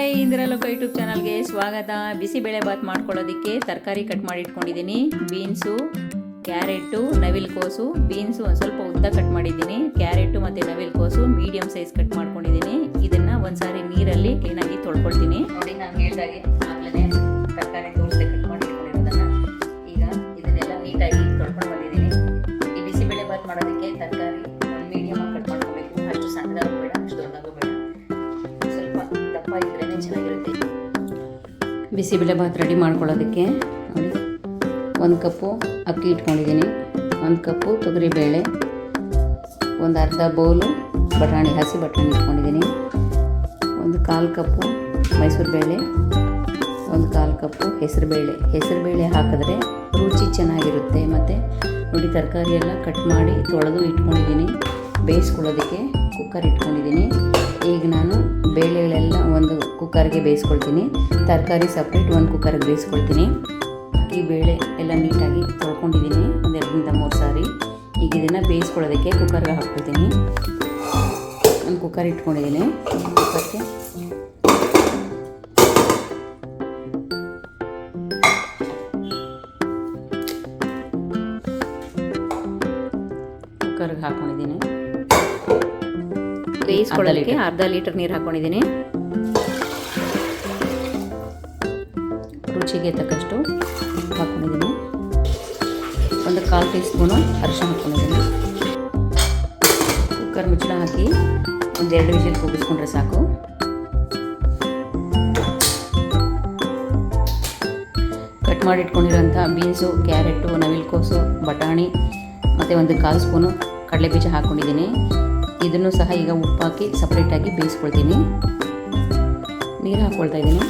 Hi ಇಂದಿರಲೋಕ YouTube ಚಾನಲ್ಗೆ ಸ್ವಾಗತ. ಬಿಸಿಬೇಳೆ ಬಾತ್ ಮಾಡ್ಕೊಳ್ಳೋದಕ್ಕೆ ತರಕಾರಿ ಕಟ್ ಮಾಡಿ ಇಟ್ಕೊಂಡಿದ್ದೀನಿ. ಬೀನ್ಸು, ಕ್ಯಾರೆಟು, ನವಿಲ್ ಕೋಸು. ಬೀನ್ಸು ಒಂದು ಸ್ವಲ್ಪ ಉದ್ದ ಕಟ್ ಮಾಡಿದ್ದೀನಿ. ಕ್ಯಾರೆಟು ಮತ್ತು ನವಿಲ್ ಕೋಸು ಮೀಡಿಯಮ್ ಸೈಜ್ ಕಟ್ ಮಾಡ್ಕೊಂಡಿದ್ದೀನಿ. ಇದನ್ನು ಒಂದು ಸಾರಿ ನೀರಲ್ಲಿ ಕ್ಲೀನಾಗಿ ತೊಳ್ಕೊಳ್ತೀನಿ. ನೋಡಿ, ನಾನು ಹೇಳ್ದಾಗೆ ಆಗಲೇ. ಬಿಸಿಬೇಳೆ ಭಾತ್ ರೆಡಿ ಮಾಡ್ಕೊಳ್ಳೋದಕ್ಕೆ ನೋಡಿ. ಒಂದು ಕಪ್ಪು ಅಕ್ಕಿ ಇಟ್ಕೊಂಡಿದ್ದೀನಿ. ಒಂದು ಕಪ್ಪು ತೊಗರಿಬೇಳೆ ಒಂದು ಅರ್ಧ ಬೌಲು ಬಟಾಣಿ, ಹಸಿ ಬಟಾಣಿ ಇಟ್ಕೊಂಡಿದ್ದೀನಿ. ಒಂದು ಕಾಲು ಕಪ್ಪು ಮೈಸೂರು ಬೇಳೆ, ಒಂದು ಕಾಲು ಕಪ್ಪು ಹೆಸರು ಬೇಳೆ. ಹೆಸರು ಬೇಳೆ ಹಾಕಿದ್ರೆ ರುಚಿ ಚೆನ್ನಾಗಿರುತ್ತೆ. ಮತ್ತು ನೋಡಿ, ತರಕಾರಿ ಎಲ್ಲ ಕಟ್ ಮಾಡಿ ತೊಳೆದು ಇಟ್ಕೊಂಡಿದ್ದೀನಿ. ಬೇಯಿಸ್ಕೊಳ್ಳೋದಕ್ಕೆ ಕುಕ್ಕರ್ ಇಟ್ಕೊಂಡಿದ್ದೀನಿ. ಈಗ ನಾನು ಬೇಳೆಗಳೆಲ್ಲ ಒಂದು ಕುಕ್ಕರ್ಗೆ ಬೇಯಿಸ್ಕೊಳ್ತೀನಿ. ತರಕಾರಿ ಸಪ್ರೇಟ್ ಒಂದು ಕುಕ್ಕರ್ಗೆ ಬೇಯಿಸ್ಕೊಳ್ತೀನಿ. ಈ ಬೇಳೆ ಎಲ್ಲ ನೀಟಾಗಿ ತೊಳ್ಕೊಂಡಿದ್ದೀನಿ. ಒಂದೆರಡರಿಂದ ಮೂರು ಸಾರಿ. ಈಗ ಇದನ್ನು ಬೇಯಿಸ್ಕೊಳ್ಳೋದಕ್ಕೆ ಕುಕ್ಕರ್ಗೆ ಹಾಕ್ಕೊಳ್ತೀನಿ. ಒಂದು ಕುಕ್ಕರ್ ಇಟ್ಕೊಂಡಿದ್ದೀನಿ. ಕುಕ್ಕರ್ಗೆ ಕುಕ್ಕರ್ಗೆ ಹಾಕ್ಕೊಂಡಿದ್ದೀನಿ. ಬೇಯಿಸ್ಕೊಳ್ಳೋದಕ್ಕೆ ಅರ್ಧ ಲೀಟರ್ ನೀರು ಹಾಕ್ಕೊಂಡಿದ್ದೀನಿ. ರುಚಿಗೆ ತಕ್ಕಷ್ಟು ಹಾಕೊಂಡಿದ್ದೀನಿ ಒಂದು ಕಾಲು ಟೀ ಸ್ಪೂನು ಅರಿಶಿನ ಹಾಕೊಂಡಿದ್ದೀನಿ ಕುಕ್ಕರ್ ಮುಚ್ಚಳ ಹಾಕಿ ಒಂದೆರಡು ವಿಷಲ್ ಕೂಗಿಸ್ಕೊಂಡ್ರೆ ಸಾಕು. ಕಟ್ ಮಾಡಿ ಇಟ್ಕೊಂಡಿರೋಂಥ ಬೀನ್ಸು ಕ್ಯಾರೆಟು ನವಿಲ್ಕೋಸು ಬಟಾಣಿ ಮತ್ತು ಒಂದು ಕಾಲು ಸ್ಪೂನು ಕಡಲೆ ಬೀಜ ಹಾಕ್ಕೊಂಡಿದ್ದೀನಿ. ಇದನ್ನು ಸಹ ಈಗ ಉಪ್ಪಾಕಿ ಸಪ್ರೇಟಾಗಿ ಬೇಯಿಸ್ಕೊಳ್ತೀನಿ. ನೀರು ಹಾಕ್ಕೊಳ್ತಾ ಇದ್ದೀನಿ.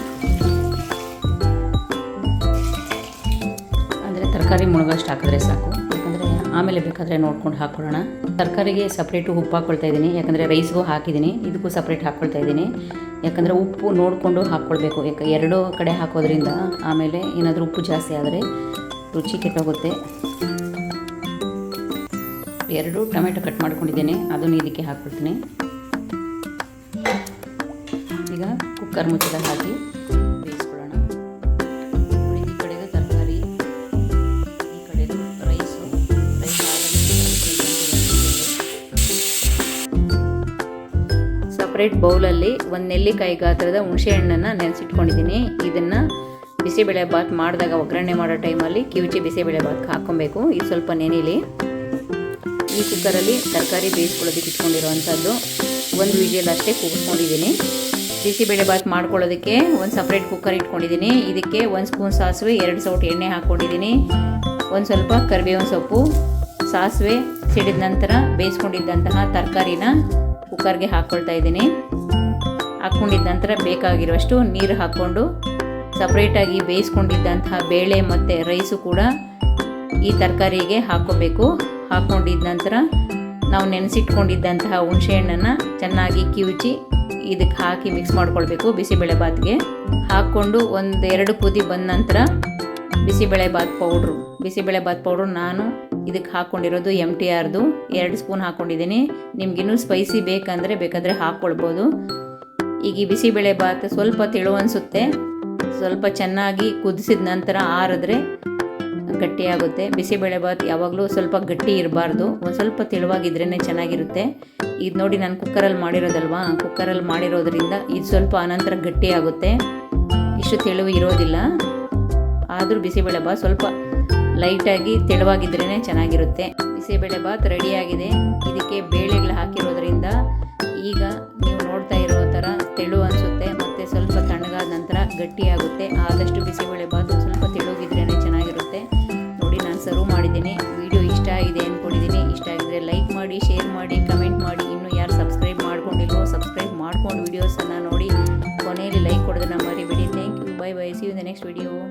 ಅಂದರೆ ತರಕಾರಿ ಮುಳುಗಷ್ಟು ಹಾಕಿದ್ರೆ ಸಾಕು. ಯಾಕಂದರೆ ಆಮೇಲೆ ಬೇಕಾದರೆ ನೋಡ್ಕೊಂಡು ಹಾಕ್ಕೊಳ್ಳೋಣ ತರಕಾರಿಗೆ ಸಪ್ರೇಟು ಉಪ್ಪು ಹಾಕ್ಕೊಳ್ತಾ ಇದ್ದೀನಿ. ಯಾಕಂದರೆ ರೈಸ್ಗೂ ಹಾಕಿದ್ದೀನಿ. ಇದಕ್ಕೂ ಸಪ್ರೇಟ್ ಹಾಕ್ಕೊಳ್ತಾ ಇದ್ದೀನಿ. ಯಾಕಂದರೆ ಉಪ್ಪು ನೋಡಿಕೊಂಡು ಹಾಕ್ಕೊಳ್ಬೇಕು ಯಾಕೆ ಎರಡೂ ಕಡೆ ಹಾಕೋದ್ರಿಂದ ಆಮೇಲೆ ಏನಾದರೂ ಉಪ್ಪು ಜಾಸ್ತಿ ಆದರೆ ರುಚಿ ಕೆಟ್ಟೋಗುತ್ತೆ. ಎರಡು ಟೊಮೆಟೊ ಕಟ್ ಮಾಡ್ಕೊಂಡಿದ್ದೇನೆ. ಅದನ್ನು ಇದಕ್ಕೆ ಹಾಕ್ಬಿಡ್ತೀನಿ. ಈಗ ಕುಕ್ಕರ್ ಮುಚ್ಚಿದ ಹಾಕಿ ಈ ತರಕಾರಿ, ಈ ರೈಸು. ರೈಸ್ ಸಪ್ರೇಟ್ ಬೌಲಲ್ಲಿ ಒಂದು ನೆಲ್ಲಿಕಾಯಿ ಗಾತ್ರದ ಹುಣಸೆ ಹಣ್ಣನ್ನು ನೆನೆಸಿಟ್ಕೊಂಡಿದ್ದೀನಿ. ಇದನ್ನು ಬಿಸಿಬೇಳೆ ಬಾತ್ ಮಾಡಿದಾಗ ಒಗ್ಗರಣೆ ಮಾಡೋ ಟೈಮಲ್ಲಿ ಕಿವುಚಿ ಬಿಸಿಬೇಳೆ ಬಾತ್ ಹಾಕ್ಕೊಬೇಕು. ಇದು ಸ್ವಲ್ಪ ನೆನೆಲಿ. ಈ ಕುಕ್ಕರಲ್ಲಿ ತರಕಾರಿ ಬೇಯಿಸ್ಕೊಳ್ಳೋದಕ್ಕೆ ಇಟ್ಕೊಂಡಿರುವಂಥದ್ದು. ಒಂದು ವಿಜಿಯಲ್ಲಿ ಅಷ್ಟೇ ಕೂಗಿಸ್ಕೊಂಡಿದ್ದೀನಿ. ಬಿಸಿಬೇಳೆ ಬಾತ್ ಮಾಡ್ಕೊಳ್ಳೋದಕ್ಕೆ ಒಂದು ಸಪ್ರೇಟ್ ಕುಕ್ಕರ್ ಇಟ್ಕೊಂಡಿದ್ದೀನಿ. ಇದಕ್ಕೆ ಒಂದು ಸ್ಪೂನ್ ಸಾಸಿವೆ, ಎರಡು ಸೌಟ್ ಎಣ್ಣೆ ಹಾಕ್ಕೊಂಡಿದ್ದೀನಿ. ಒಂದು ಸ್ವಲ್ಪ ಕರಿಬೇವಿನ ಸೊಪ್ಪು, ಸಾಸಿವೆ ಸಿಡಿದ ನಂತರ ಬೇಯಿಸ್ಕೊಂಡಿದ್ದಂತಹ ತರಕಾರಿನ ಕುಕ್ಕರ್ಗೆ ಹಾಕ್ಕೊಳ್ತಾ ಇದ್ದೀನಿ. ಹಾಕ್ಕೊಂಡಿದ್ದ ನಂತರ ಬೇಕಾಗಿರುವಷ್ಟು ನೀರು ಹಾಕ್ಕೊಂಡು ಸಪ್ರೇಟಾಗಿ ಬೇಯಿಸ್ಕೊಂಡಿದ್ದಂತಹ ಬೇಳೆ ಮತ್ತು ರೈಸು ಕೂಡ ಈ ತರಕಾರಿಗೆ ಹಾಕ್ಕೋಬೇಕು. ಹಾಕ್ಕೊಂಡಿದ್ದ ನಂತರ ನಾವು ನೆನೆಸಿಟ್ಕೊಂಡಿದ್ದಂತಹ ಹುಣಸೆಹಣ್ಣನ್ನು ಚೆನ್ನಾಗಿ ಕಿವುಚಿ ಇದಕ್ಕೆ ಹಾಕಿ ಮಿಕ್ಸ್ ಮಾಡ್ಕೊಳ್ಬೇಕು ಬಿಸಿಬೇಳೆ ಬಾತ್ಗೆ. ಹಾಕ್ಕೊಂಡು ಒಂದು ಎರಡು ಕುದಿ ಬಂದ ನಂತರ ಬಿಸಿಬೇಳೆ ಬಾತ್ ಪೌಡ್ರು ಬಿಸಿಬೇಳೆ ಬಾತ್ ಪೌಡ್ರು ನಾನು ಇದಕ್ಕೆ ಹಾಕ್ಕೊಂಡಿರೋದು ಎಂ ಟಿ ಆರ್ದು ಎರಡು ಸ್ಪೂನ್ ಹಾಕ್ಕೊಂಡಿದ್ದೀನಿ ನಿಮಗಿನ್ನೂ ಸ್ಪೈಸಿ ಬೇಕಂದರೆ ಬೇಕಾದರೆ ಹಾಕ್ಕೊಳ್ಬೋದು. ಈಗ ಈ ಬಿಸಿಬೇಳೆ ಬಾತ್ ಸ್ವಲ್ಪ ತೆಳು ಅನಿಸುತ್ತೆ. ಸ್ವಲ್ಪ ಚೆನ್ನಾಗಿ ಕುದಿಸಿದ ನಂತರ ಆರಿದ್ರೆ ಗಟ್ಟಿಯಾಗುತ್ತೆ. ಬಿಸಿಬೇಳೆ ಬಾತ್ ಯಾವಾಗಲೂ ಸ್ವಲ್ಪ ಗಟ್ಟಿ ಇರಬಾರ್ದು. ಒಂದು ಸ್ವಲ್ಪ ತೆಳುವಾಗಿದ್ರೇ ಚೆನ್ನಾಗಿರುತ್ತೆ. ಇದು ನೋಡಿ ನಾನು ಕುಕ್ಕರಲ್ಲಿ ಮಾಡಿರೋದಲ್ವಾ? ಕುಕ್ಕರಲ್ಲಿ ಮಾಡಿರೋದ್ರಿಂದ ಇದು ಸ್ವಲ್ಪ ಅನಂತರ ಗಟ್ಟಿಯಾಗುತ್ತೆ. ಇಷ್ಟು ತೆಳುವು ಇರೋದಿಲ್ಲ. ಆದರೂ ಬಿಸಿಬೇಳೆ ಬಾತ್ ಸ್ವಲ್ಪ ಲೈಟಾಗಿ ತೆಳುವಾಗಿದ್ರೇ ಚೆನ್ನಾಗಿರುತ್ತೆ. ಬಿಸಿಬೇಳೆ ಬಾತ್ ರೆಡಿಯಾಗಿದೆ. ಇದಕ್ಕೆ ಬೇಳೆಗಳು ಹಾಕಿರೋದ್ರಿಂದ ಈಗ ನೀವು ನೋಡ್ತಾ ಇರೋ ಥರ ತೆಳು ಅನಿಸುತ್ತೆ. ಮತ್ತು ಸ್ವಲ್ಪ ತಣ್ಣಗಾದ ನಂತರ ಗಟ್ಟಿಯಾಗುತ್ತೆ. ಆದಷ್ಟು ಬಿಸಿಬೇಳೆ next video.